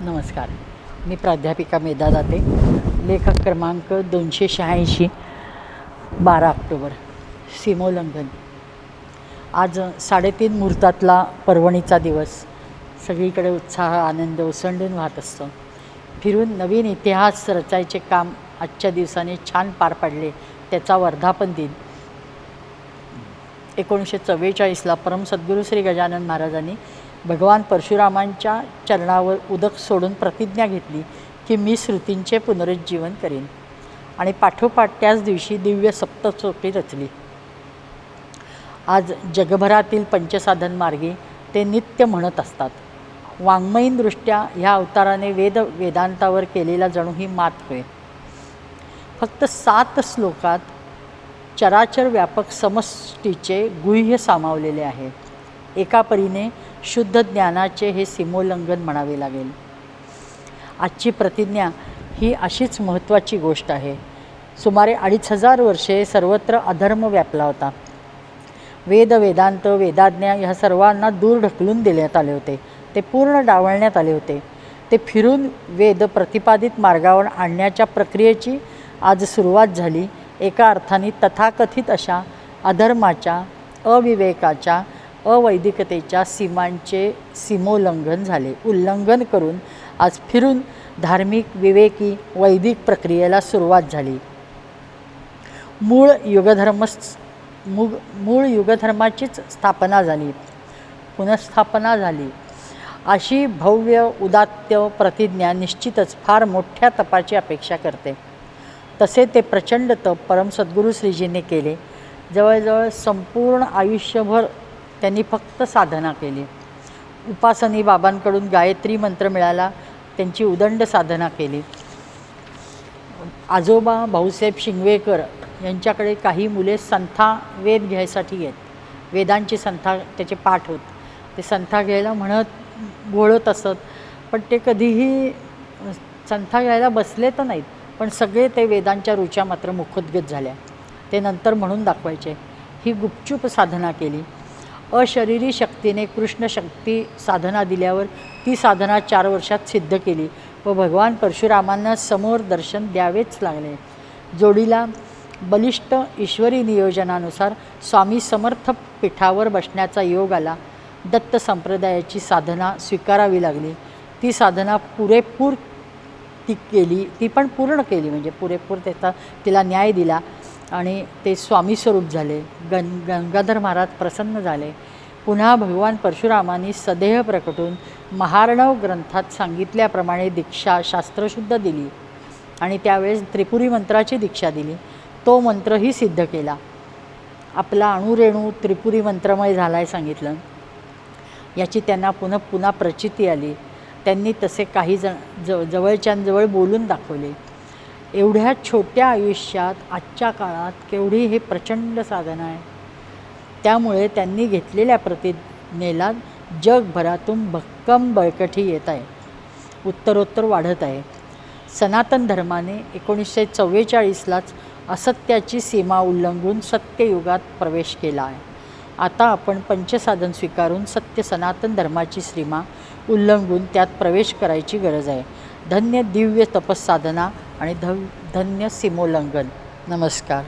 नमस्कार. मी प्राध्यापिका मेधा दाते. लेखक क्रमांक दोनशे शहाऐंशी बारा ऑक्टोबर. सीमोल्लंघन. आज साडेतीन मुहूर्तातला पर्वणीचा दिवस. सगळीकडे उत्साह आनंद ओसंडून वाहत असतो. फिरून नवीन इतिहास रचायचे काम आजच्या दिवसाने छान पार पाडले त्याचा वर्धापन दिन. एकोणीसशे चव्वेचाळीसला परम सद्गुरू श्री गजानन महाराजांनी भगवान परशुरामांच्या चरणावर उदक सोडून प्रतिज्ञा घेतली की मी श्रुतींचे पुनरुज्जीवन करेन. आणि पाठोपाठ त्याच दिवशी दिव्य सप्तचोपी रचली. आज जगभरातील पंचसाधन मार्गी ते नित्य म्हणत असतात. वाङ्मयीनदृष्ट्या ह्या अवताराने वेद वेदांतावर केलेला जणू ही मात होय. फक्त सात श्लोकात चराचर व्यापक समष्टीचे गुह्य सामावलेले आहे. एका परीने शुद्ध ज्ञानाचे हे सीमोल्लंघन म्हणावे लागेल. आजची प्रतिज्ञा ही अशीच महत्त्वाची गोष्ट आहे. सुमारे अडीच हजार वर्षे सर्वत्र अधर्म व्यापला होता. वेद वेदांत वेदाज्ञा ह्या सर्वांना दूर ढकलून देण्यात आले होते. ते पूर्ण डावळण्यात आले होते. ते फिरून वेद प्रतिपादित मार्गावर आणण्याच्या प्रक्रियेची आज सुरुवात झाली. एका अर्थाने तथाकथित अशा अधर्माच्या अविवेकाच्या अवैदिकतेच्या सीमांचे सीमोल्लंघन झाले. उल्लंघन करून आज फिरून धार्मिक विवेकी वैदिक प्रक्रियेला सुरुवात झाली. मूळ युगधर्म मूग मूळ युगधर्माचीच स्थापना झाली. पुनर्स्थापना झाली. अशी भव्य उदात्त प्रतिज्ञा निश्चितच फार मोठ्या तपाची अपेक्षा करते. तसे ते प्रचंड तप परम सद्गुरू श्रीजींनी केले. जवळजवळ संपूर्ण आयुष्यभर त्यांनी फक्त साधना केली. उपासनी बाबांकडून गायत्री मंत्र मिळाला त्यांची उदंड साधना केली. आजोबा भाऊसाहेब शिंगवेकर यांच्याकडे काही मुले संथा वेद घ्यायसाठी येत. वेदांची संथा त्याचे पाठ होत. ते संथा घ्यायला म्हणत घोळत असत. पण ते कधीही संथा घ्यायला बसले तर नाहीत पण सगळे ते वेदांच्या रुच्या मात्र मुखोद्गत झाल्या. ते नंतर म्हणून दाखवायचे. ही गुपचूप साधना केली. अशरीरी शक्तीने कृष्ण शक्ती साधना दिल्यावर ती साधना चार वर्षात सिद्ध केली. व भगवान परशुरामांना समोर दर्शन द्यावेच लागले. जोडीला बलिष्ठ ईश्वरी नियोजनानुसार स्वामी समर्थ पीठावर बसण्याचा योग आला. दत्त संप्रदायाची साधना स्वीकारावी लागली. ती साधना पुरेपूर ती केली ती पण पूर्ण केली. म्हणजे पुरेपूर त्याचा तिला न्याय दिला. आणि ते स्वामीस्वरूप झाले. गं गंगाधर महाराज प्रसन्न झाले. पुन्हा भगवान परशुरामांनी सदेह प्रकटून महार्णव ग्रंथात सांगितल्याप्रमाणे दीक्षा शास्त्रशुद्ध दिली आणि त्यावेळेस त्रिपुरी मंत्राची दीक्षा दिली. तो मंत्रही सिद्ध केला. आपला अणुरेणू त्रिपुरी मंत्रमय झाला आहे सांगितलं. याची त्यांना पुन्हा पुन्हा प्रचिती आली. त्यांनी तसे काही जण ज जवळच्यांजवळ बोलून दाखवले. एवढ्या छोट्या आयुष्यात आजच्या काळात केवढी हे प्रचंड साधन आहे. त्यामुळे त्यांनी घेतलेल्या प्रतिज्ञेला जगभरातून भक्कम बळकटी येत आहे. उत्तरोत्तर वाढत आहे. सनातन धर्माने एकोणीसशे चव्वेचाळीसलाच असत्याची सीमा उल्लंघून सत्ययुगात प्रवेश केला आहे. आता आपण पंचसाधन स्वीकारून सत्य सनातन धर्माची सीमा उल्लंघून त्यात प्रवेश करायची गरज आहे. धन्य दिव्य तपस्साधना आणि धव धन्य सीमोल्लंघन नमस्कार.